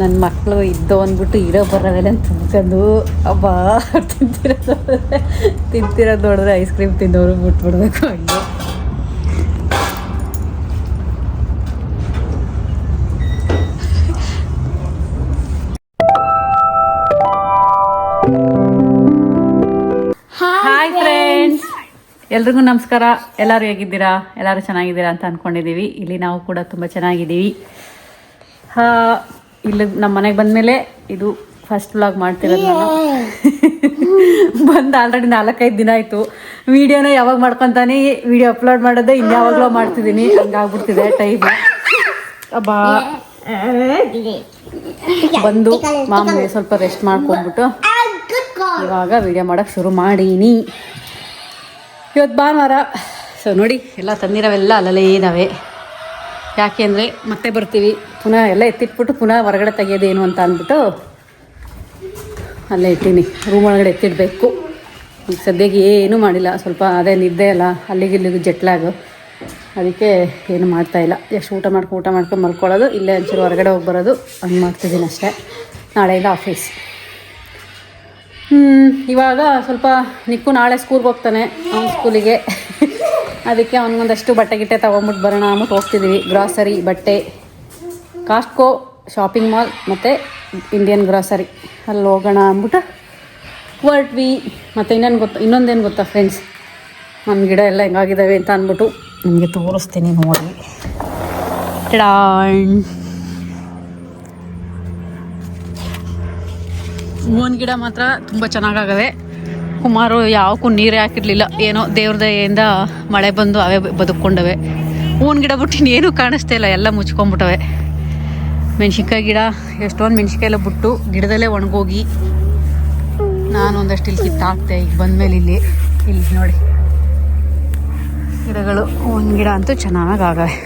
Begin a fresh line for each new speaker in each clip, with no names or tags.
ನನ್ನ ಮಕ್ಕಳು ಇದ್ದೋ ಅಂದ್ಬಿಟ್ಟು ಇರೋ ಬರೋವೆಲ್ಲ ತುಂಬ್ಕೊಂಡು ಅಬ್ಬಾ ತಿಂತಿರೋದು ತಿಂತಿರೋದು ನೋಡಿದ್ರೆ ಐಸ್ ಕ್ರೀಮ್ ತಿಂದವರು ಬಿಟ್ಬಿಡ್ಬೇಕು ಹಂಗೆ. ಹಾಯ್ ಫ್ರೆಂಡ್ಸ್ ಎಲ್ರಿಗೂ ನಮಸ್ಕಾರ. ಎಲ್ಲರೂ ಹೇಗಿದ್ದೀರಾ? ಎಲ್ಲರೂ ಚೆನ್ನಾಗಿದ್ದೀರಾ ಅಂತ ಅಂದ್ಕೊಂಡಿದ್ದೀವಿ ಇಲ್ಲಿ ನಾವು ಕೂಡ ತುಂಬ ಚೆನ್ನಾಗಿದ್ದೀವಿ. ಹಾ, ಇಲ್ಲಿ ನಮ್ಮ ಮನೆಗೆ ಬಂದಮೇಲೆ ಇದು ಫಸ್ಟ್ ಬ್ಲಾಗ್ ಮಾಡ್ತಿರೋದು ಬಂದು ಆಲ್ರೆಡಿ ನಾಲ್ಕೈದು ದಿನ ಆಯಿತು. ವಿಡಿಯೋನ ಯಾವಾಗ ಮಾಡ್ಕೊತಾನೆ, ವಿಡಿಯೋ ಅಪ್ಲೋಡ್ ಮಾಡೋದೇ ಇನ್ಯಾವಾಗಲೂ ಮಾಡ್ತಿದ್ದೀನಿ ಹಂಗಾಗ್ಬಿಡ್ತಿದೆ ಟೈಮ್ ಅಬ್ಬಾ. ಬಂದು ಮಾಮೂಲಿ ಸ್ವಲ್ಪ ರೆಸ್ಟ್ ಮಾಡ್ಕೊಂಡ್ಬಿಟ್ಟು ಇವಾಗ ವಿಡಿಯೋ ಮಾಡೋಕ್ಕೆ ಶುರು ಮಾಡೀನಿ. ಇವತ್ತು ಭಾನುವಾರ. ಸೊ ನೋಡಿ, ಎಲ್ಲ ತಂದಿರೋವೆಲ್ಲ ಅಲ್ಲಲ್ಲೇ ಇದ್ದಾವೆ ಯಾಕೆ ಅಂದರೆ ಮತ್ತೆ ಬರ್ತೀವಿ. ಪುನಃ ಎಲ್ಲ ಎತ್ತಿಟ್ಬಿಟ್ಟು ಪುನಃ ಹೊರಗಡೆ ತೆಗೆಯೋದೇನು ಅಂತ ಅಂದ್ಬಿಟ್ಟು ಅಲ್ಲೇ ಇಟ್ಟೀನಿ. ರೂಮ್ ಒಳಗಡೆ ಎತ್ತಿಡಬೇಕು. ಈಗ ಸದ್ಯಕ್ಕೆ ಏನೂ ಮಾಡಿಲ್ಲ. ಸ್ವಲ್ಪ ಅದೇ ನಿದ್ದೆ ಅಲ್ಲ. ಅಲ್ಲಿಗೆ ಇಲ್ಲಿಗೆ ಜೆಟ್ಲಾಗು ಅದಕ್ಕೆ ಏನು ಮಾಡ್ತಾಯಿಲ್ಲ ಎಷ್ಟು ಊಟ ಮಾಡ್ಕೊ ಊಟ ಮಾಡ್ಕೊಂಡು ಮಲ್ಕೊಳ್ಳೋದು. ಇಲ್ಲೇ ಒಂಚೂರು ಹೊರಗಡೆ ಹೋಗಿ ಬರೋದು. ಹಂಗೆ ಮಾಡ್ತಿದ್ದೀನಿ ಅಷ್ಟೇ. ನಾಳೆಯಿಂದ ಆಫೀಸ್. ಇವಾಗ ಸ್ವಲ್ಪ ನಿಕ್ಕು ನಾಳೆ ಸ್ಕೂಲ್ಗೆ ಹೋಗ್ತಾನೆ. ಅವ್ನ ಸ್ಕೂಲಿಗೆ ಅದಕ್ಕೆ ಅವನಿಗೊಂದಷ್ಟು ಬಟ್ಟೆ ಗಿಟ್ಟೆ ತೊಗೊಂಬಿಟ್ಟು ಬರೋಣ ಅಂತ ಹೋಗ್ತಿದ್ದೀವಿ ಗ್ರಾಸರಿ ಬಟ್ಟೆ ಕಾಸ್ಟ್ಕೋ ಶಾಪಿಂಗ್ ಮಾಲ್ ಮತ್ತು ಇಂಡಿಯನ್ ಗ್ರಾಸರಿ ಅಲ್ಲಿ ಹೋಗೋಣ ಅಂದ್ಬಿಟ್ಟು ಹೊರಟ್ವಿ. ಮತ್ತು ಇನ್ನೇನು ಗೊತ್ತಾ ಇನ್ನೊಂದೇನು ಗೊತ್ತಾ ಫ್ರೆಂಡ್ಸ್ ನಮ್ಮ ಗಿಡ ಎಲ್ಲ ಹೆಂಗಾಗಿದ್ದಾವೆ ಅಂತ ಅಂದ್ಬಿಟ್ಟು ನಿಮಗೆ ತೋರಿಸ್ತೀನಿ ನೋಡಿ. ಡಾಣ್ ಒಂದು ಗಿಡ ಮಾತ್ರ ತುಂಬ ಚೆನ್ನಾಗಾಗವೆ. ಕುಮಾರು ಯಾವಕ್ಕೂ ನೀರೇ ಹಾಕಿರ್ಲಿಲ್ಲ. ಏನೋ ದೇವ್ರ ದಯೆಯಿಂದ ಮಳೆ ಬಂದು ಅವೇ ಬದುಕೊಂಡವೆ ಹೂವಿನ ಗಿಡ ಬಿಟ್ಟು ಇನ್ನೇನು ಕಾಣಿಸ್ತಾ ಇಲ್ಲ, ಎಲ್ಲ ಮುಚ್ಕೊಂಡ್ಬಿಟ್ಟವೆ. ಮೆಣಸಿನ್ಕಾಯಿ ಗಿಡ, ಎಷ್ಟೊಂದು ಮೆಣಸಿನ್ಕಾಯಿ ಎಲ್ಲ ಬಿಟ್ಟು ಗಿಡದಲ್ಲೇ ಒಣಗೋಗಿ ನಾನು ಒಂದಷ್ಟು ಇಲ್ಲಿ ಕಿತ್ತಾಕ್ತೆ, ಈಗ ಬಂದಮೇಲೆ ಇಲ್ಲಿ ಇಲ್ಲಿ ನೋಡಿ. ಗಿಡಗಳು, ಹೂವಿನ ಗಿಡ ಅಂತೂ ಚೆನ್ನಾಗಾಗವೆ.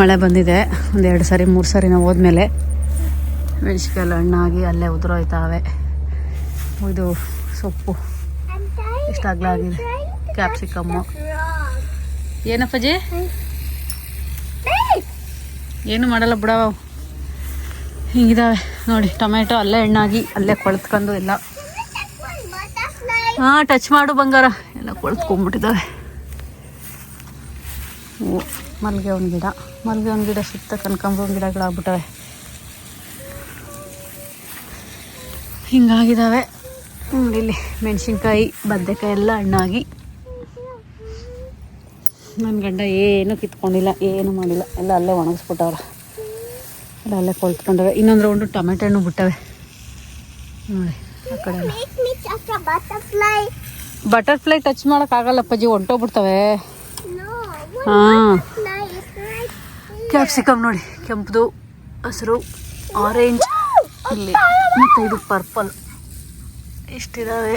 ಮಳೆ ಬಂದಿದೆ ಒಂದೆರಡು ಸಾರಿ, ಮೂರು ಸಾರಿ ನಾವು ಹೋದ್ಮೇಲೆ ಮೆಣಸಿನ್ಕಾಯಿ ಹಣ್ಣಾಗಿ ಅಲ್ಲೇ ಉದುರೋಯ್ತಾವೆ. ಇದು ಸೊಪ್ಪು. ಇಷ್ಟ ಆಗ್ಲಾಗಿದೆ ಕ್ಯಾಪ್ಸಿಕಮ್ಮು ಏನಪ್ಪಜಿ ಏನು ಮಾಡಲ್ಲ ಬಿಡವ ಅವು. ಹಿಂಗಿದಾವೆ. ನೋಡಿ ಟೊಮೆಟೊ ಅಲ್ಲೇ ಹಣ್ಣಾಗಿ ಅಲ್ಲೇ ಕೊಳ್ತ್ಕೊಂಡು ಎಲ್ಲ. ಹಾಂ ಟಚ್ ಮಾಡು ಬಂಗಾರ. ಎಲ್ಲ ಕೊಳ್ತ್ಕೊಂಡ್ಬಿಟ್ಟಿದ್ದಾವೆ ಓ ಮಲ್ಲಿಗೆ ಒಂದು ಗಿಡ. ಮಲ್ಲಿಗೆ ಒಂದು ಗಿಡ ಸುತ್ತ ಕನಕಾಂಬರ ಗಿಡಗಳಾಗ್ಬಿಟ್ಟವೆ. ಹಿಂಗಾಗಿದ್ದಾವೆ ಇಲ್ಲಿ ಮೆಣಸಿನ್ಕಾಯಿ ಬದನೆಕಾಯಿ ಎಲ್ಲ ಹಣ್ಣಾಗಿ. ನನ್ನ ಗಂಡ ಏನು ಕಿತ್ಕೊಂಡಿಲ್ಲ ಏನು ಮಾಡಿಲ್ಲ. ಎಲ್ಲ ಅಲ್ಲೇ ಒಣಗಿಸ್ಬಿಟ್ಟವ್ರ ಎಲ್ಲ ಅಲ್ಲೇ ಕೊಳ್ತ್ಕೊಂಡವೆ ಇನ್ನೊಂದು ರೌಂಡು ಟೊಮೆಟೊ ಹಣ್ಣು ಬಿಟ್ಟವೆ. ನೋಡಿ ಆ ಕಡೆ. ಬಟರ್ಫ್ಲೈ ಟಚ್ ಮಾಡೋಕ್ಕಾಗಲ್ಲ ಅಪ್ಪಾಜಿ ಹೊಂಟೋಗ್ಬಿಡ್ತವೆ. ಹಾಂ. ಕ್ಯಾಪ್ಸಿಕಮ್ ನೋಡಿ ಕೆಂಪದು ಹಸಿರು ಆರೆಂಜ್ ಇಲ್ಲಿ. ಮತ್ತು ಇದು ಪರ್ಪಲ್ ಇಷ್ಟಿದಾವೆ.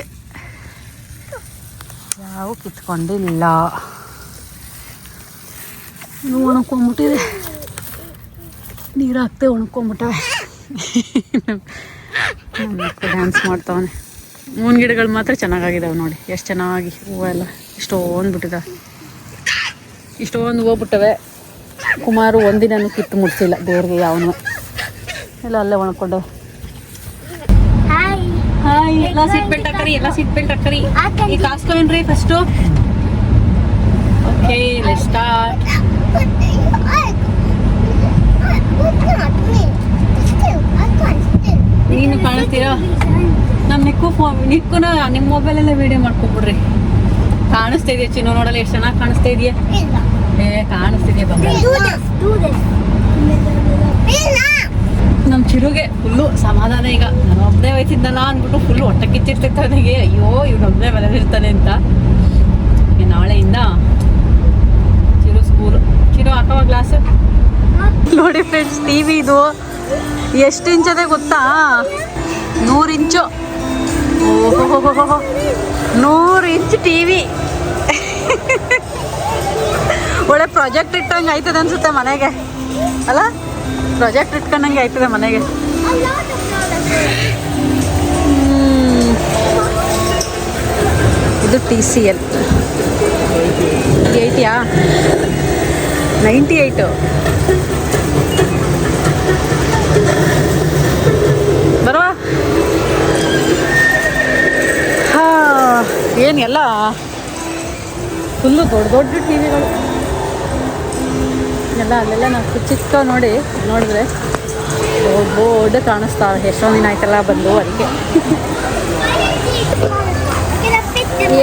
ಯಾವ ಕಿತ್ಕೊಂಡಿಲ್ಲ. ಇನ್ನು ಒಣಕೊಂಬಿಟ್ಟಿದೆ. ನೀರು ಹಾಕ್ತೆ ಡ್ಯಾನ್ಸ್ ಮಾಡ್ತಾವನೆ. ಮೂನ್ ಗಿಡಗಳು ಮಾತ್ರ ಚೆನ್ನಾಗಾಗಿದ್ದಾವೆ ನೋಡಿ. ಎಷ್ಟು ಚೆನ್ನಾಗಿ ಹೂವೆಲ್ಲ ಇಷ್ಟೊಂದು ಬಿಟ್ಟಿದ್ದಾವೆ ಇಷ್ಟೊಂದು ಹೂವು ಬಿಟ್ಟವೆ ಕುಮಾರು ಒಂದಿನೂ ಕಿತ್ತು ಮುಟ್ಸಿಲ್ಲ. ದೇವ್ರಿಗೆ ಯಾವನು. ಎಲ್ಲ ಅಲ್ಲೇ ಒಣಕೊಂಡು
hi.
ಹಾಯ್ ಎಲ್ಲ ಸೀಟ್ ಬೆಲ್ಟ್ ಹಾಕರಿ ಎಲ್ಲ ಸೀಟ್ ಬೆಲ್ಟ್ ಹಾಕರಿ. ಈಗ ಕಾಸ್ಕೊವೇನ್ರಿ ಫಸ್ಟ್ ಓಕೆ ಲೆಟ್ ಸ್ಟಾರ್ಟ್. ನೀನು ಕಾಣಿಸ್ತೀರಾ ನಮ್ಮ ನಿಕ್ಕು ಫೋ ನಿಕ್ಕುನ ನಿಮ್ಮ ಮೊಬೈಲಲ್ಲೇ ವಿಡಿಯೋ ಮಾಡ್ಕೊಬಿಡ್ರಿ. ಕಾಣಿಸ್ತಾ ಇದೆಯಾ ಚಿನ್ನು? ನೋಡಲ್ಲ ಎಷ್ಟು ಚೆನ್ನಾಗಿ ಕಾಣಿಸ್ತಾ ಇದೆಯಾ. ಏ ಕಾಣಿಸ್ತಿದ್ಯಾ ಬಂಗಾರ? ನಮ್ಮ ಚಿರುಗೆ ಫುಲ್ಲು ಸಮಾಧಾನ ಈಗ. ನಾನು ಒಬ್ಬನೇ ಹೋಯ್ತಿದ್ದಲ್ಲ ಅಂದ್ಬಿಟ್ಟು ಫುಲ್ಲು ಹೊಟ್ಟೆ ಕಿಚ್ಚಿರ್ತೈತೆ ನನಗೆ ಅಯ್ಯೋ ಇವನೊಬ್ಬನೇ ಮನೇಲಿರ್ತಾನೆ ಅಂತ. ನಾಳೆಯಿಂದ ಚಿರು ಸ್ಕೂಲ್ ಚಿರು ಹಾಕೋ ಗ್ಲಾಸ್ ನೋಡಿ ಫ್ರೆಂಡ್ಸ್ ಟಿ ವಿ ಇದು. ಎಷ್ಟು ಇಂಚದೆ ಗೊತ್ತಾ? ನೂರು ಇಂಚು. ಓಹೋ ನೂರು ಇಂಚ್ ಟಿ ವಿ ಒಳ್ಳೆ ಪ್ರಾಜೆಕ್ಟ್ ಇಟ್ಟಂಗೆ ಆಯ್ತದೆ ಅನ್ಸುತ್ತೆ ಮನೆಗೆ. ಅಲ್ಲ? ಪ್ರಾಜೆಕ್ಟ್ ಇಟ್ಕೊಂಡಂಗೆ ಆಯ್ತದೆ ಮನೆಗೆ. ಇದು ಟಿ ಸಿ ಎಲ್ ಏಯ್ಟಿಯಾ ನೈಂಟಿ ಏಯ್ಟು ಬರುವ? ಹಾಂ, ಏನು ಎಲ್ಲ? ಫುಲ್ಲು ದೊಡ್ಡ ದೊಡ್ಡ ಟಿವಿಗಳು ಎಲ್ಲ ಅಲ್ಲೆಲ್ಲ ನಾವು ಚಿಕ್ಕ ನೋಡಿ ನೋಡಿದ್ರೆ ದೊಡ್ಡ ಕಾಣಿಸ್ತಾವೆ ಎಷ್ಟೊಂದು ದಿನ ಆಯ್ತಲ್ಲ ಬಂದು ಅದಕ್ಕೆ.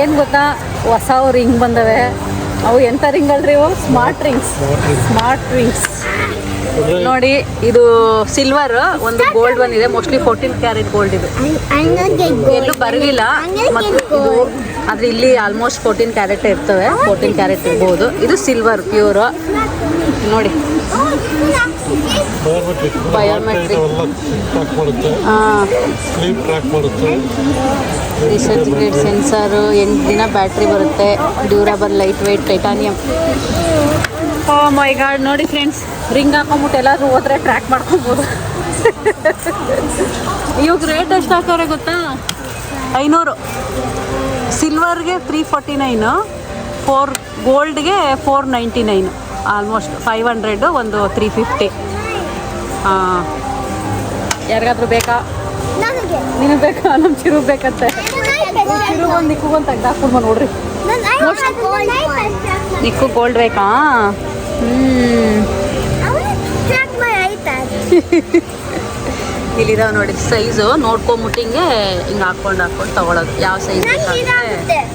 ಏನು ಗೊತ್ತಾ? ಹೊಸ ರಿಂಗ್ ಬಂದವೆ. ಅವು ಎಂಥ ರಿಂಗ್ ಅಲ್ರಿ ಇವು? ಸ್ಮಾರ್ಟ್ ರಿಂಗ್ಸ್ ಸ್ಮಾರ್ಟ್ ರಿಂಗ್ಸ್ ನೋಡಿ, ಇದು ಸಿಲ್ವರ್ ಒಂದು ಗೋಲ್ಡ್ ಬಂದಿದೆ. ಮೋಸ್ಟ್ಲಿ ಫೋರ್ಟೀನ್ ಕ್ಯಾರೆಟ್ ಗೋಲ್ಡ್ ಇದು. ಎಲ್ಲೂ ಬರಲಿಲ್ಲ. ಮತ್ತು ಇದು ಆದರೆ ಇಲ್ಲಿ ಆಲ್ಮೋಸ್ಟ್ ಫೋರ್ಟೀನ್ ಕ್ಯಾರೆಟ್ ಇರ್ತವೆ. ಫೋರ್ಟೀನ್ ಕ್ಯಾರೆಟ್ ಇರ್ಬೋದು. ಇದು ಸಿಲ್ವರ್ ಪ್ಯೂರ್ ನೋಡಿ.
ಬಯೋಮೆಟ್ರಿಕ್
ಸೆನ್ಸರು ಎಂಟು ದಿನ ಬ್ಯಾಟ್ರಿ ಬರುತ್ತೆ. Durable light weight titanium oh my God ನೋಡಿ ಫ್ರೆಂಡ್ಸ್ ರಿಂಗ್ ಹಾಕೊಂಬಿಟ್ಟು ಎಲ್ಲಾದ್ರೂ ಹೋದ್ರೆ ಟ್ರ್ಯಾಕ್ ಮಾಡ್ಕೊಬೋದು. ಇವಾಗ ರೇಟ್ ಎಷ್ಟು ಹಾಕೋರೆ ಗೊತ್ತಾ? ಐನೂರು. ಸಿಲ್ವರ್ಗೆ three forty nine four ಗೋಲ್ಡ್ಗೆ four ninety nine almost five hundred ಒಂದು ತ್ರೀ ಫಿಫ್ಟಿ ಹಾಂ ಯಾರಿಗಾದ್ರೂ ಬೇಕಾ?
ನನಗೆ.
ಬೇಕಾ? ನಮ್ಮ ಚಿರು ಬೇಕಂತೆ. ಚಿರು ಒಂದು ನಿಕ್ಕು ಒಂದು ತೆಗ್ದು ಹಾಕ್ಬಿಡ್ಮ ನೋಡ್ರಿ. ನಿಕ್ಕು ಗೋಲ್ಡ್ ಬೇಕಾ? ಇಲ್ಲಿದಾವೆ ನೋಡಿ ಸೈಜು ನೋಡ್ಕೊಂಬಿಟ್ಟು ಹಿಂಗೆ ಹಿಂಗೆ ಹಾಕೊಂಡು ಹಾಕೊಂಡು ತಗೊಳೋದು. ಯಾವ ಸೈಜ್
ಬೇಕು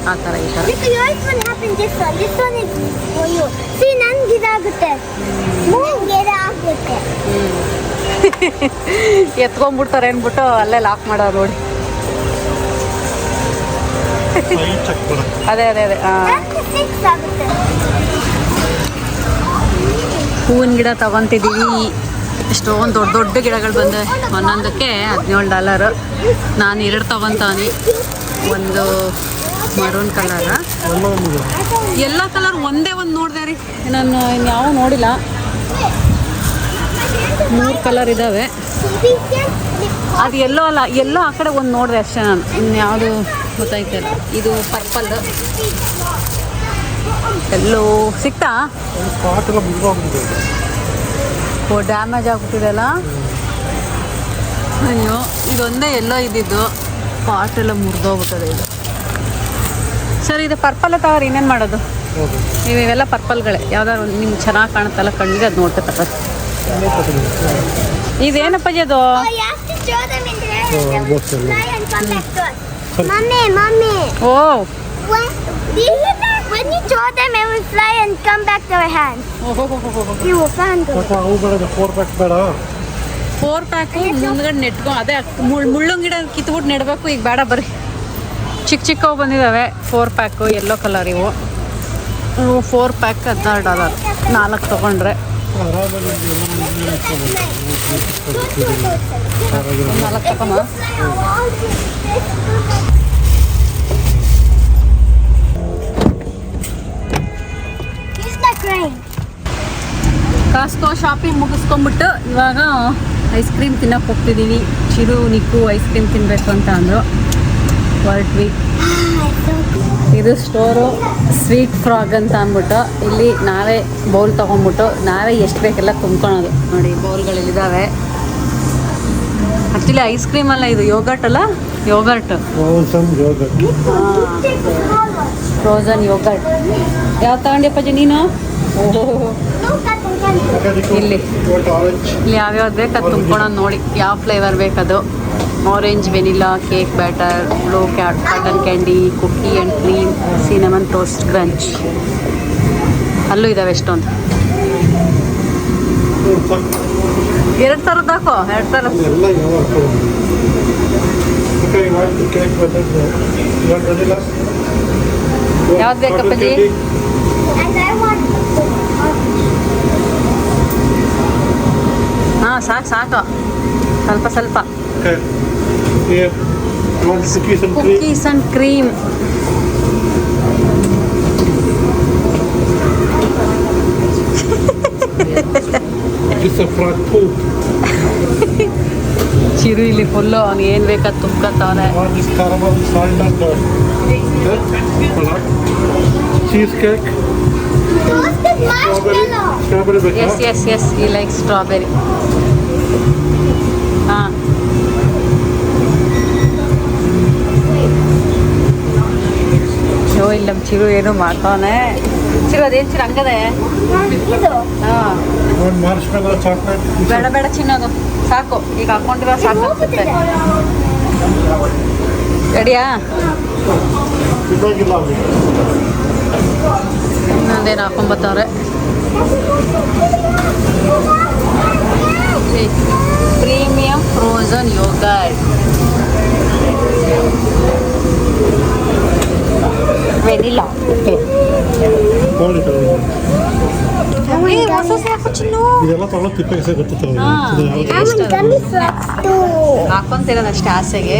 ಆ ಥರ ಈ ಥರ. ಎತ್ಕೊಂಡ್ಬಿಡ್ತಾರೆ ಅಂದ್ಬಿಟ್ಟು ಅಲ್ಲೇ ಲಾಕ್ ಮಾಡೋರು ನೋಡಿ. ಅದೇ ಅದೇ ಅದೇ. ಹಾಂ ಹೂವಿನ ಗಿಡ ತಗೊಂತಿದ್ದೀವಿ ಎಷ್ಟೊಂದು ದೊಡ್ಡ ದೊಡ್ಡ ಗಿಡಗಳು ಬಂದೆ ಒಂದೊಂದಕ್ಕೆ ಹದಿನೇಳು ಡಾಲರು ನಾನು ಎರಡು ತಗೊಂತಾನೆ. ಒಂದು ಮರೂನ್ ಕಲರ
ಎಲ್ಲ
ಕಲರ್ ಒಂದೇ ಒಂದು ನೋಡಿದೆ ರೀ. ನಾನು ಇನ್ಯಾವ ನೋಡಿಲ್ಲ. ಮೂರು ಕಲರ್ ಇದ್ದಾವೆ ಅದು ಎಲ್ಲೋ ಅಲ್ಲ ಎಲ್ಲೋ ಆ ಕಡೆ ಒಂದು ನೋಡಿದೆ ಅಷ್ಟೇ ನಾನು. ಇನ್ಯಾವುದು ಗೊತ್ತಾಯ್ತಲ್ಲ. ಇದು ಪರ್ಪಲ್ ಎಲ್ಲೋ ಸಿಕ್ತಾ? ಓ ಡ್ಯಾಮೇಜ್ ಆಗ್ಬಿಟ್ಟಿದೆಲ್ಲ? ಅಯ್ಯೋ ಇದೊಂದೇ ಎಲ್ಲೋ ಇದ್ದಿದ್ದು. ಪಾಟ್ ಎಲ್ಲ ಮುರಿದೋಗ್ಬಿಟ್ಟದೆ ಇದು. ಸರ್ ಇದು ಪರ್ಪಲ್ ತಗೋರಿ ಇನ್ನೇನು ಮಾಡೋದು? ನೀವು ಇವೆಲ್ಲ ಪರ್ಪಲ್ಗಳೇ. ಯಾವ್ದಾದ್ರು ನಿಮ್ಗೆ ಚೆನ್ನಾಗಿ ಕಾಣುತ್ತಲ್ಲ ಕಣ್ಣಿಗೆ ಅದು ನೋಡ್ತಾ
ತಗೊಂಡಿದೆ
ಇದೇನಪ್ಪಾಜಿ ಅದು
mommy.
ಓ.
When, you throw them, it will fly and come back to our hands. You will find them.
Four pack ಬೇಡ.
ಫೋರ್ ಪ್ಯಾಕು ಮುಂದ್ಗಡೆ ನೆಟ್ಕೊ ಅದೇ ಮುಳ್ ಮುಳ್ಳಂಗಿ ಗಿಡ ಕಿತ್ಬಿಟ್ಟು ನೆಡಬೇಕು ಈಗ ಬೇಡ ಬರ್ರಿ. ಚಿಕ್ಕ ಚಿಕ್ಕವು ಬಂದಿದ್ದಾವೆ ಫೋರ್ ಪ್ಯಾಕು ಎಲ್ಲೋ ಕಲರ್ ಇವು. ಇವು ಫೋರ್ ಪ್ಯಾಕ್ ಹದಿನಾರು ಡಾಲರ್ ನಾಲ್ಕು ತೊಗೊಂಡ್ರೆ. ನಾಲ್ಕು ತಗೊಂಬ ಕಾಸ್ಕೋ ಶಾಪಿಂಗ್ ಮುಗಿಸ್ಕೊಂಡ್ಬಿಟ್ಟು ಇವಾಗ ಐಸ್ ಕ್ರೀಮ್ ತಿನ್ನಕ್ಕೆ ಹೋಗ್ತಿದ್ದೀವಿ ಚಿರು ನಿಕ್ಕು ಐಸ್ ಕ್ರೀಮ್ ತಿನ್ನಬೇಕು ಅಂತ ಅಂದರು. ಹೊರಟ್ವಿ ಇದು ಸ್ಟೋರು ಸ್ವೀಟ್ ಫ್ರಾಗ್ ಅಂತ ಅಂದ್ಬಿಟ್ಟು ಇಲ್ಲಿ ನಾವೇ ಬೌಲ್ ತೊಗೊಂಡ್ಬಿಟ್ಟು ನಾವೇ ಎಷ್ಟು ಬೇಕೆಲ್ಲ ತುಂಬ್ಕೊಳೋದು ನೋಡಿ ಬೌಲ್ಗಳಿದ್ದಾವೆ ಆ್ಯಕ್ಚುಲಿ ಐಸ್ ಕ್ರೀಮ್ ಅಲ್ಲ ಇದು ಯೋಗರ್ಟ್ ಅಲ್ಲ? ಯೋಗರ್ಟ್ ಫ್ರೋಸನ್ ಯೋಗರ್ಟ್ ಯಾವ ತಗೊಂಡ್ಯಪ್ಪಾಜಿ ನೀನು? ಇಲ್ಲಿ. ಇಲ್ಲಿ ಯಾವ್ಯಾವ್ದು ಬೇಕು ಅದು ತುಂಬ್ಕೊಳೋದು ನೋಡಿ. ಯಾವ flavour ಬೇಕದು? Orange vanilla cake batter blue cat cotton candy cookie and cream cinnamon toast crunch ಅಲ್ಲೂ ಇದ್ದಾವೆ ಎಷ್ಟೊಂದು. ಎರಡು ಥರದ್ದು ಹಾಕೋ ಎರಡು ಥರ ಯಾವ್ದು ಬೇಕಪ್ಪಾಜಿ? ಹಾಂ ಸಾಕು ಸಾಕು. ಸ್ವಲ್ಪ ಸ್ವಲ್ಪ. ಕುಕ್ಕೀಸ್ ಆ್ಯಂಡ್ ಕ್ರೀಮ್ ಚಿರು ಇಲ್ಲಿ ಫುಲ್ಲು ಅವ್ನು ಏನು ಬೇಕಾದ ತುಂಬ್ಕೊತಾವನೆ
cheese cake
yes yes yes ಈ ಲೈಕ್ ಸ್ಟ್ರಾಬೆರಿ ಹಾಂ. ಚಿರು ಏನು ಮಾಡ್ತಾವನೆ. ಚಿರು ಅದೇನು ಚಿರು ಹಂಗದೆ? ಹಾಂ. ಬೇಡ ಬೇಡ ಚಿನ್ನೋದು ಸಾಕು. ಈಗ ಹಾಕೊಂಡಿರೋ ಸಾಕು ಅನ್ಸುತ್ತೆ. ರೆಡಿಯಾ. ಇನ್ನೊಂದೇನು ಹಾಕೊಂಬತ್ತವ್ರೆ ಪ್ರೀಮಿಯಂ ಫ್ರೋಝನ್ ಯೋಗರ್ಟ್ ವೆನಿಲಾ
ಅಷ್ಟೇ
ಹಾಕೊಂತಿರೋದಷ್ಟೇ ಆಸೆಗೆ.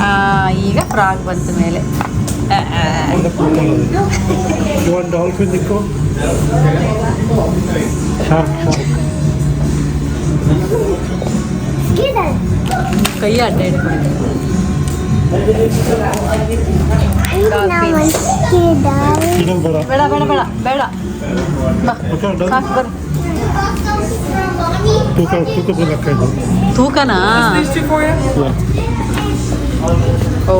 ಆ, ಈಗ ಫ್ರಾಗ್ ಬಂತ ಮೇಲೆ. ಆ, ಆ.
You want dolphin, Nico? Shark, shark.
ಕೈ ಅಡ್ಡ ಹಿಡ್ಕೊಂಡು
ಇನ್ನೊಂದು ಬೇಡ.
ಬೇಡ ಬೇಡ ಬೇಡ ಬೇಡ ಬಾ
Okay, done.
ಸಾಕು ಬರ್ರಿ
ತೂಕ ತೂಕ ಬಂದು ಹಾಕಿದ್ದು
ತೂಕನಾ
Yeah.
ಓ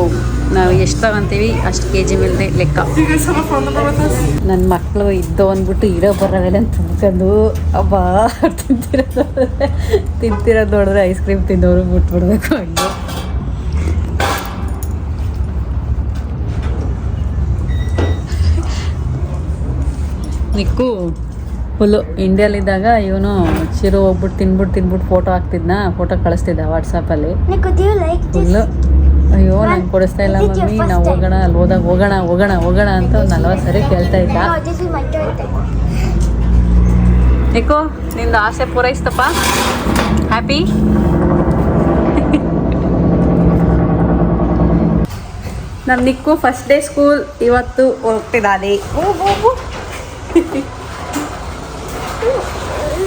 ನಾವು ಎಷ್ಟು ತಗೊಂತೀವಿ ಅಷ್ಟು ಕೆ ಜಿ ಮೇಲೆ ಲೆಕ್ಕ. ನನ್ನ ಮಕ್ಕಳು ಇದ್ದು ಅಂದ್ಬಿಟ್ಟು ಇರೋ ಬರೋವೆಲ್ಲ ತುಂಬ್ಕೊಂಡು ಅಬ್ಬಾ ತಿಂತಿರೋದು ತಿಂತಿರೋದು ನೋಡಿದ್ರೆ ಐಸ್ ಕ್ರೀಮ್ ತಿನ್ನೋರು ಬಿಟ್ಬಿಡ್ಬೇಕು ಹಂಗೆ. ನಿಕ್ಕು ಫುಲ್ಲು ಇಂಡಿಯಲ್ಲಿದ್ದಾಗ ಇವನು ಚಿರು ಹೋಗ್ಬಿಟ್ಟು ತಿನ್ಬಿಟ್ಟು ತಿನ್ಬಿಟ್ಟು ಫೋಟೋ ಹಾಕ್ತಿದ್ನ ಫೋಟೋ ಕಳಿಸ್ತಿದ್ದ ವಾಟ್ಸಪ್ಪಲ್ಲಿ? ಫುಲ್ಲು ಅಯ್ಯೋ ನಂಗೆ ಕೊಡಿಸ್ತಾ ಇಲ್ಲ ಮಮ್ಮಿ ನಾವು ಹೋಗೋಣ ಅಲ್ಲಿ ಹೋದಾಗ ಹೋಗೋಣ ಹೋಗೋಣ ಹೋಗೋಣ ಅಂತ ಒಂದು ನಲ್ವತ್ತು ಸರಿ ಕೇಳ್ತಾ ಇದ್ದ. ನಿಕ್ಕು ನಿಂದು ಆಸೆ ಪೂರೈಸ್ತಪ್ಪ? ಹ್ಯಾಪಿ ನಮ್ಮ ನಿಕ್ಕು ಫಸ್ಟ್ ಡೇ ಸ್ಕೂಲ್ ಇವತ್ತು ಹೋಗ್ತಿದ್ದಾನೆ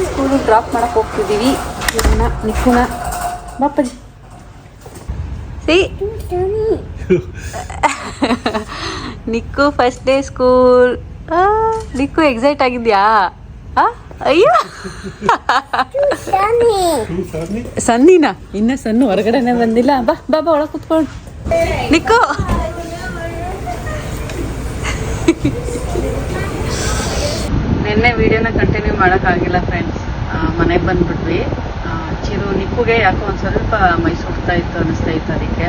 ಸ್ಕೂಲು ಡ್ರಾಪ್ ಮಾಡಕ್ಕೆ ಹೋಗ್ತಿದ್ದೀವಿ ಇವನ್ನ ನಿಕ್ಕುನ. ಬಾಪಜಿ Nikku first day school Nikku excite ಆಗಿದ್ಯಾ? ಅಯ್ಯೋ. ಸನ್ನಿನ? ಇನ್ನ ಸಣ್ಣ ಹೊರಗಡೆನೆ ಬಂದಿಲ್ಲ. ಬಾ ಬಾ ಬಾ, ಒಳಗೆ ಕುತ್ಕೊಂಡು ನಿಕ್ಕು. ನಿನ್ನೆ ವಿಡಿಯೋನ ಕಂಟಿನ್ಯೂ ಮಾಡೋಕ್ಕಾಗಿಲ್ಲ ಫ್ರೆಂಡ್ಸ್ ಮನೆಗೆ ಬಂದ್ಬಿಟ್ವಿ. ನಿಕ್ಕುಗೆ ಯಾಕೋ ಒಂದು ಸ್ವಲ್ಪ ಮೈ ಸುಡ್ತಾ ಇತ್ತು ಅನಿಸ್ತಾ ಇತ್ತು ಅದಕ್ಕೆ.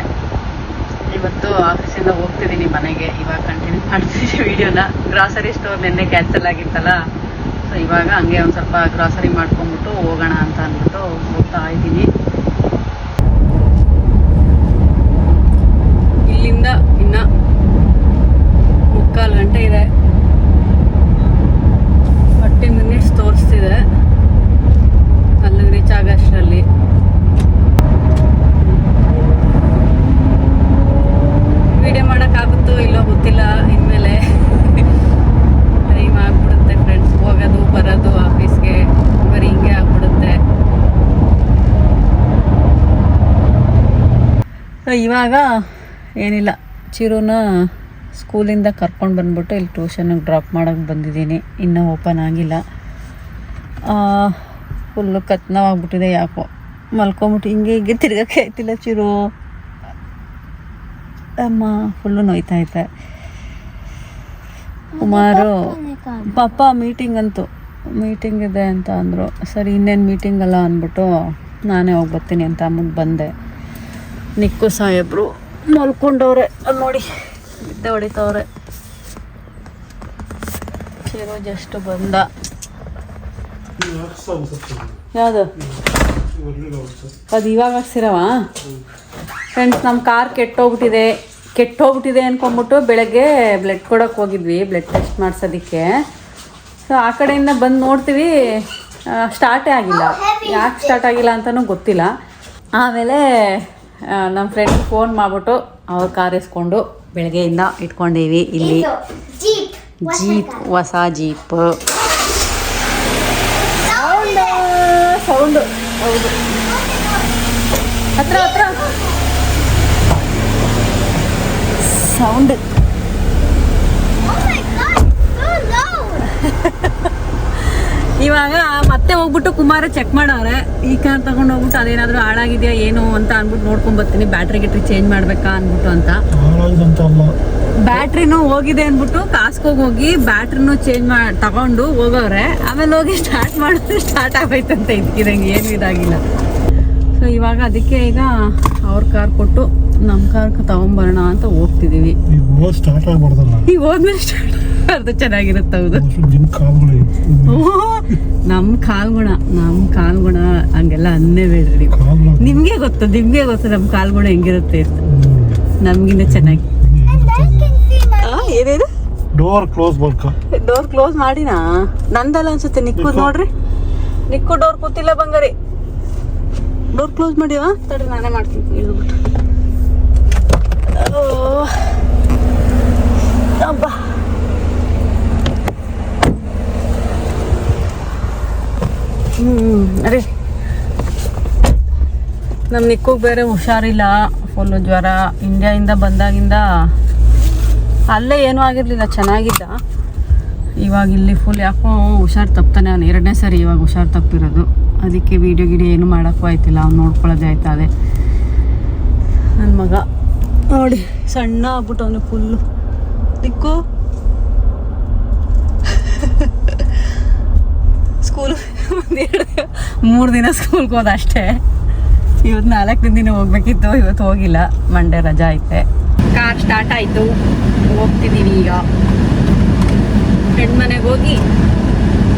ಇವತ್ತು ಆಫೀಸಿಂದ ಹೋಗ್ತಿದ್ದೀನಿ ಮನೆಗೆ, ಇವಾಗ ಕಂಟಿನ್ಯೂ ಮಾಡ್ತಿದ್ದೀನಿ ವಿಡಿಯೋನ ಗ್ರಾಸರಿ ಸ್ಟೋರ್ ನಿನ್ನೆ ಕ್ಯಾನ್ಸಲ್ ಆಗಿತ್ತಲ್ಲ ಸೊ ಇವಾಗ ಹಂಗೆ ಒಂದು ಸ್ವಲ್ಪ ಗ್ರಾಸರಿ ಮಾಡ್ಕೊಂಡ್ಬಿಟ್ಟು ಹೋಗೋಣ ಅಂತ ಅಂದ್ಬಿಟ್ಟು ಹೋಗ್ತಾ ಇದ್ದೀನಿ. ಇಲ್ಲಿಂದ ಇನ್ನ ಮುಕ್ಕಾಲು ಗಂಟೆ ಇದೆ ಫಾರ್ಟಿ ಮಿನಿಟ್ಸ್ ತೋರಿಸ್ತಿದೆ ಅಲ್ಲಿಗೆ ರೀಚ್ ಆಗೋಷ್ಟರಲ್ಲಿ ವಿಡಿಯೋ ಮಾಡೋಕ್ಕಾಗುತ್ತೋ ಇಲ್ಲೋ ಗೊತ್ತಿಲ್ಲ ಇನ್ಮೇಲೆ ಟೈಮ್ ಆಗ್ಬಿಡುತ್ತೆ ಫ್ರೆಂಡ್ಸ್ ಹೋಗೋದು ಬರೋದು ಆಫೀಸ್ಗೆ ಬರೀ ಹಿಂಗೆ ಆಗ್ಬಿಡುತ್ತೆ ಇವಾಗ ಏನಿಲ್ಲ. ಚಿರುನ ಸ್ಕೂಲಿಂದ ಕರ್ಕೊಂಡು ಬಂದ್ಬಿಟ್ಟು ಇಲ್ಲಿ ಟ್ಯೂಷನಿಗೆ ಡ್ರಾಪ್ ಮಾಡೋಕ್ಕೆ ಬಂದಿದ್ದೀನಿ. ಇನ್ನೂ ಓಪನ್ ಆಗಿಲ್ಲ. ಫುಲ್ಲು ಕತ್ನವಾಗ್ಬಿಟ್ಟಿದೆ ಯಾಕೋ. ಮಲ್ಕೊಂಬಿಟ್ಟು ಹಿಂಗೆ ಹಿಂಗೆ ತಿರ್ಗಕ್ಕೆ ಆಯ್ತಿಲ್ಲ ಚಿರು. ಅಮ್ಮ ಫುಲ್ಲು ನೋಯ್ತಾ ಐತೆ ಸುಮಾರು ಪಾಪ ಮೀಟಿಂಗ್ ಅಂತು. ಮೀಟಿಂಗ್ ಇದೆ ಅಂತ ಅಂದರು. ಸರಿ, ಇನ್ನೇನು ಮೀಟಿಂಗ್ ಅಲ್ಲ ಅಂದ್ಬಿಟ್ಟು ನಾನೇ ಹೋಗಿ ಬರ್ತೀನಿ ಅಂತ ಮುಂದೆ ಬಂದೆ. ನಿಕ್ಕು ಸಾಹೇಬ್ರು ಮಲ್ಕೊಂಡವ್ರೆ. ಅದು ನೋಡಿ ನಿದ್ದೆ ಹೊಡಿತವ್ರೆ. ಶಿರೋ ಜಸ್ಟ್ ಬಂದ. ಯಾವುದು? ಅದು ಇವಾಗ ಹಾಕ್ಸಿರವ? ಫ್ರೆಂಡ್ಸ್ ನಮ್ಮ ಕಾರ್ ಕೆಟ್ಟೋಗ್ಬಿಟ್ಟಿದೆ. ಕೆಟ್ಟೋಗ್ಬಿಟ್ಟಿದೆ ಅನ್ಕೊಂಬಿಟ್ಟು ಬೆಳಗ್ಗೆ ಬ್ಲಡ್ ಕೊಡೋಕೆ ಹೋಗಿದ್ವಿ ಬ್ಲಡ್ ಟೆಸ್ಟ್ ಮಾಡ್ಸೋದಕ್ಕೆ. ಸೊ ಆ ಕಡೆಯಿಂದ ಬಂದು ನೋಡ್ತೀವಿ ಸ್ಟಾರ್ಟೇ ಆಗಿಲ್ಲ. ಯಾಕೆ ಸ್ಟಾರ್ಟ್ ಆಗಿಲ್ಲ ಅಂತಲೂ ಗೊತ್ತಿಲ್ಲ. ಆಮೇಲೆ ನಮ್ಮ ಫ್ರೆಂಡ್ ಫೋನ್ ಮಾಡಿಬಿಟ್ಟು ಅವ್ರ ಕಾರ್ ಇಸ್ಕೊಂಡು ಬೆಳಗ್ಗೆಯಿಂದ ಇಟ್ಕೊಂಡೀವಿ ಇಲ್ಲಿ. ಜೀಪ್? ಹೊಸ ಜೀಪ್. ಸೌಂಡು ಹೌದು ಹತ್ರ ಹತ್ರ. ಸೌಂಡ್ ಇವಾಗ ಮತ್ತೆ ಹೋಗ್ಬಿಟ್ಟು ಕುಮಾರ ಚೆಕ್ ಮಾಡವ್ರೆ ಈ ಕಾರ್ ತಗೊಂಡು ಹೋಗ್ಬಿಟ್ಟು ಅದೇನಾದ್ರೂ ಹಾಳಾಗಿದ್ಯಾ ಏನು ಅಂತ ಅನ್ಬಿಟ್ಟು ನೋಡ್ಕೊಂಡ್ ಬರ್ತೀನಿ. ಬ್ಯಾಟ್ರಿ ಗಿಟ್ರಿ ಚೇಂಜ್ ಮಾಡ್ಬೇಕಾ ಅನ್ಬಿಟ್ಟು ಅಂತ. ಬ್ಯಾಟ್ರಿನು ಹೋಗಿದೆ ಅನ್ಬಿಟ್ಟು ಕಾಸ್ಕೋಗಿ ಹೋಗಿ ಬ್ಯಾಟ್ರಿನೂ ಚೇಂಜ್ ಮಾಡಿ ತಗೊಂಡು ಹೋಗವ್ರೆ ಆಮೇಲೆ ಹೋಗಿ ಸ್ಟಾರ್ಟ್ ಮಾಡಿದ್ರೆ ಸ್ಟಾರ್ಟ್ ಆಗೈತಂತೆ ಇದಕ್ಕಿದಂಗೆ ಏನು ಇದಾಗಿಲ್ಲ. ಸೊ ಇವಾಗ ಅದಕ್ಕೆ ಈಗ ಅವ್ರ ಕಾರ್ ಕೊಟ್ಟು ನಮ್ಮ ಕಾರ್ ತಗೊಂಬರೋಣ ಅಂತ ಹೋಗ್ತಿದೀವಿ.
ಈಗ
ಹೋದ್ಮೇಲೆ ಸ್ಟಾರ್ಟ್ ಅದು ಚೆನ್ನಾಗಿರುತ್ತೆ ಹೌದು.
ನಮ್
ನಮ್ಮ ಕಾಲ್ಗುಣ ನಮ್ಮ ಕಾಲ್ಗುಣ ಹಂಗೆಲ್ಲ ಅನ್ನೇ ಬೇಡ್ರಿ ನಿಮ್ಗೆ ಗೊತ್ತು ನಿಮ್ಗೆ ಗೊತ್ತು ನಮ್ಮ ಕಾಲ್ಗುಣ ಹೆಂಗಿರುತ್ತೆ ಅಂತ. ನಮ್ಗಿಂತ ಚೆನ್ನಾಗಿ. ಏನೇನು?
ಡೋರ್ ಕ್ಲೋಸ್
ಡೋರ್ ಕ್ಲೋಸ್ ಮಾಡಿನಾ? ನಂದಲ್ಲ ಅನ್ಸುತ್ತೆ ನಿಕ್ಕು. ನೋಡ್ರಿ. ನಿಕ್ಕು ಡೋರ್ ಕೂತಿಲ್ಲ ಬಂಗಾರಿ. ಡೋರ್ ಕ್ಲೋಸ್ ಮಾಡಿವಾ ತಡ್ರಿ ನಾನೇ ಮಾಡ್ತೀನಿ. ಇಳ್ದ್ಬಿಟ್ಟು. ಓ. ಅಬ್ಬಾ ಹ್ಮ್, ಅರೆ. ನಮ್ಮ ನಿಕ್ಕೋಗಿ ಬೇರೆ ಹುಷಾರಿಲ್ಲ ಫುಲ್ಲು ಜ್ವರ. ಇಂಡಿಯಾಯಿಂದ ಬಂದಾಗಿಂದ ಅಲ್ಲೇ ಏನೂ ಆಗಿರಲಿಲ್ಲ, ಚೆನ್ನಾಗಿದ್ದ. ಇವಾಗ ಇಲ್ಲಿ ಫುಲ್ ಯಾಕೋ ಹುಷಾರು ತಪ್ತಾನೆ, ಅವ್ನು ಎರಡನೇ ಸರಿ ಇವಾಗ ಹುಷಾರು ತಪ್ಪಿರೋದು. ಅದಕ್ಕೆ ವೀಡಿಯೋ ಗಿಡಿಯೋ ಏನು ಮಾಡೋಕ್ಕೂ ಆಯ್ತಿಲ್ಲ, ಅವ್ನು ನೋಡ್ಕೊಳ್ಳೋದೇ ಆಯ್ತಾ ಅದೇ. ನನ್ನ ಮಗ, ನೋಡಿ, ಸಣ್ಣ ಆಗ್ಬಿಟ್ಟು ಅವನು ಫುಲ್ಲು ದಿಕ್ಕು ಸ್ಕೂಲ್ ಒಂದೆರಡು ಮೂರು ದಿನ ಸ್ಕೂಲ್ಗೆ ಹೋದ ಅಷ್ಟೇ ಇವತ್ತು ನಾಲ್ಕು ದಿನ ಹೋಗ್ಬೇಕಿತ್ತು ಇವತ್ತು ಹೋಗಿಲ್ಲ. ಮಂಡೇ ರಜಾ ಐತೆ. ಕಾರ್ ಸ್ಟಾರ್ಟ್ ಆಯಿತು. ಹೋಗ್ತಿದ್ದೀವಿ ಈಗ. ಫ್ರೆಂಡ್ ಮನೆಗೆ ಹೋಗಿ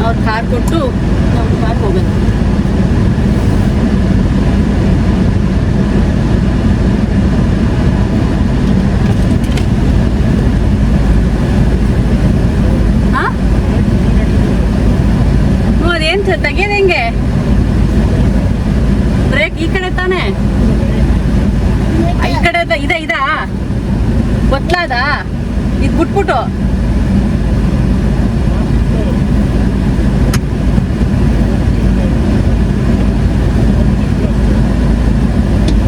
ಅವ್ರ ಕಾರ್ ಕೊಟ್ಟು ನಮ್ಮ ಕಾರ್ ಹೋಗೋದು ಹಾ ಹ್ಞೂ ಅದೇನು ತೆಗಿಯೋದು ಹೆಂಗೆ ಬ್ರೇಕ್ ಈ ಕಡೆ ತಾನೇ ಈ ಕಡೆ ಇದೆ- ಇದೆ ಇದಾ ಗೊತ್ತಲಾದ ಇದು ಬಿಟ್ಬಿಟ್ಟು.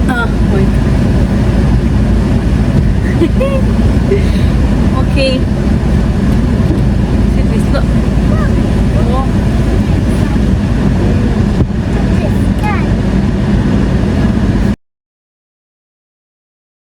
ಹಾಂ ಹೋಯ್ತು. ಓಕೆ